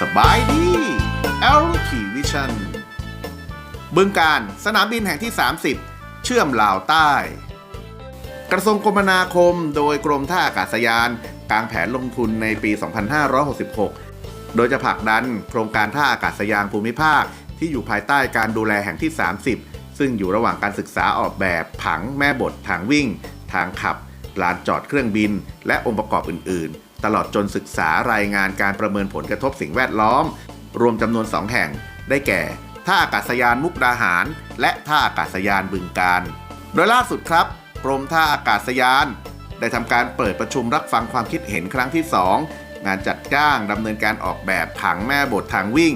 สบายดีเอลทีวิชันบึงการสนามบินแห่งที่ 30 เชื่อมลาวใต้ กระทรวงคมนาคมโดยกรมท่าอากาศยานกางแผนลงทุนในปี 2566 โดยจะผลักดันโครงการท่าอากาศยานภูมิภาค ที่อยู่ภายใต้การดูแลแห่งที่ 30 ซึ่งอยู่ระหว่างการศึกษาออกแบบผังแม่บททางวิ่ง ทางขับ ลานจอดเครื่องบิน และองค์ประกอบอื่น ๆ ตลอดจนศึกษารายงานการประเมินผลกระทบสิ่งแวดล้อม รวมจำนวน 2 แห่ง ได้แก่ ท่าอากาศยานมุกดาหาร และท่าอากาศยานบึงการ โดยล่าสุดครับกรมท่าอากาศยาน ได้ทำการเปิดประชุมรับฟังความคิดเห็นครั้งที่ 2 งานจัดจ้างดำเนินการออกแบบผังแม่บททางวิ่ง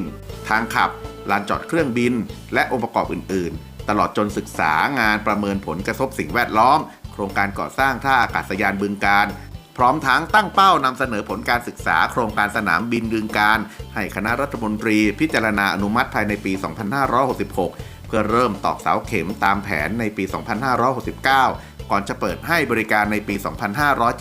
ทางขับ ลานจอดเครื่องบิน และองค์ประกอบอื่น ๆ ตลอดจนศึกษางานประเมินผลกระทบสิ่งแวดล้อม โครงการก่อสร้างท่าอากาศยานบึงการพร้อมทั้งตั้งเป้านำเสนอผลการศึกษาโครงการสนามบินบึงการ ให้คณะรัฐมนตรีพิจารณาอนุมัติภายในปี 2566 เพื่อเริ่มตอกเสาเข็มตามแผนในปี 2569 ก่อนจะเปิดให้บริการในปี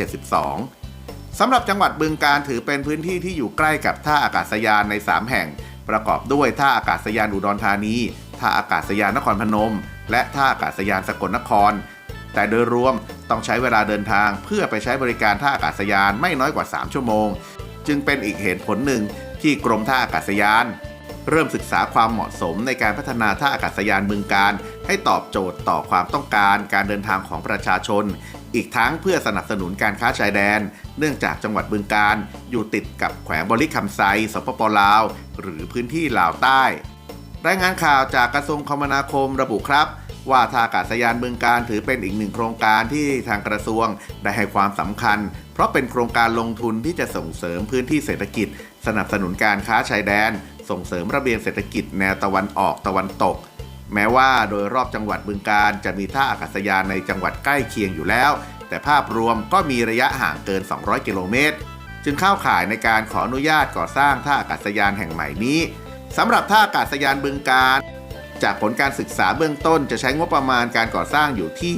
2572 สำหรับจังหวัดบึงการถือเป็นพื้นที่ที่อยู่ใกล้กับท่าอากาศยานใน 3 แห่ง ประกอบด้วยท่าอากาศยานอุดรธานี ท่าอากาศยานนครพนม และท่าอากาศยานสกลนคร แต่โดยรวมต้องใช้เวลาเดินทางเพื่อไปใช้บริการท่าอากาศยานไม่น้อยกว่า 3 ชั่วโมง จึงเป็นอีกเหตุผลหนึ่งที่กรมท่าอากาศยาน เริ่มศึกษาความเหมาะสมในการพัฒนาท่าอากาศยานบึงการ ให้ตอบโจทย์ต่อความต้องการการเดินทางของประชาชน อีกทั้งเพื่อสนับสนุนการค้าชายแดน เนื่องจากจังหวัดบึงการอยู่ติดกับแขวงบริคำไซสปปลาว หรือพื้นที่ลาวใต้ รายงานข่าวจากกระทรวงคมนาคมระบุครับว่าท่าอากาศยานบึงการถือเป็นอีกหนึ่งโครงการที่ทางกระทรวงได้ให้ความสำคัญ เพราะเป็นโครงการลงทุนที่จะส่งเสริมพื้นที่เศรษฐกิจ สนับสนุนการค้าชายแดน ส่งเสริมระเบียงเศรษฐกิจแนวตะวันออกตะวันตก แม้ว่าโดยรอบจังหวัดบึงการจะมีท่าอากาศยานในจังหวัดใกล้เคียงอยู่แล้ว แต่ภาพรวมก็มีระยะห่างเกิน 200 กิโลเมตร จึงเข้าข่ายในการขออนุญาตก่อสร้างท่าอากาศยานแห่งใหม่นี้สำหรับท่าอากาศยานบึงการ จากผลการศึกษาเบื้องต้นจะใช้งบประมาณการก่อสร้างอยู่ที่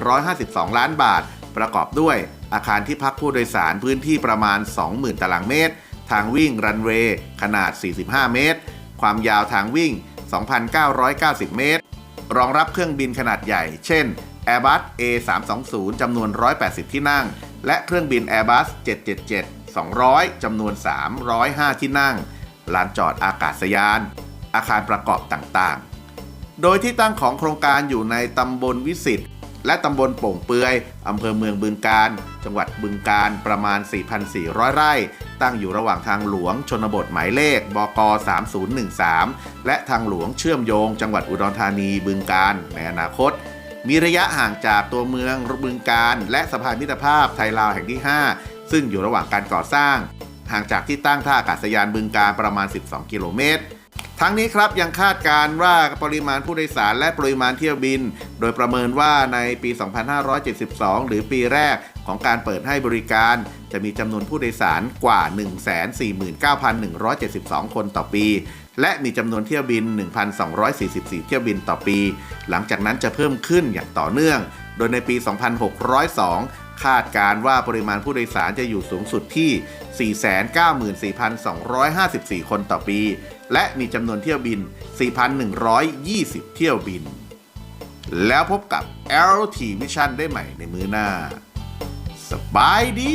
3,152 ล้านบาท ประกอบด้วยอาคารที่พักผู้โดยสารพื้นที่ประมาณ 20,000 ตารางเมตร ทางวิ่งรันเวย์ขนาด 45 เมตร ความยาวทางวิ่ง 2,990 เมตร รองรับเครื่องบินขนาดใหญ่ เช่น Airbus A320 จำนวน 180 ที่นั่ง และเครื่องบิน Airbus 777 200 จำนวน 305 ที่นั่ง ลานจอดอากาศยาน อาคารประกอบต่างๆ โดยที่ตั้งของโครงการอยู่ในตำบลวิสิต และตำบลโป่งเปือยอำเภอเมืองบึงการ จังหวัดบึงการประมาณ 4,400 ไร่ ตั้งอยู่ระหว่างทางหลวงชนบทหมายเลข บก 3013 และทางหลวงเชื่อมโยง จังหวัดอุดรธานีบึงการในอนาคต มีระยะห่างจากตัวเมืองบึงการ และสะพานมิตรภาพไทยลาวแห่งที่ 5 ซึ่งอยู่ระหว่างการก่อสร้าง ห่างจากที่ตั้งท่าอากาศยานบึงการประมาณ 12 กิโลเมตร ทั้งนี้ครับยังคาดการณ์ว่าปริมาณผู้โดยสารและปริมาณเที่ยวบิน โดยประเมินว่าในปี 2572 หรือปีแรกของการเปิดให้บริการ จะมีจำนวนผู้โดยสารกว่า 149,172 คนต่อปี และมีจำนวนเที่ยวบิน 1,244 เที่ยวบินต่อปี หลังจากนั้นจะเพิ่มขึ้นอย่างต่อเนื่อง โดยในปี 2602คาดการณ์ว่าปริมาณผู้โดยสารจะอยู่สูงสุดที่ 494,254 คนต่อปี และมีจำนวนเที่ยวบิน 4,120 เที่ยวบิน แล้วพบกับ LT Vision ได้ใหม่ในมือหน้า สบายดี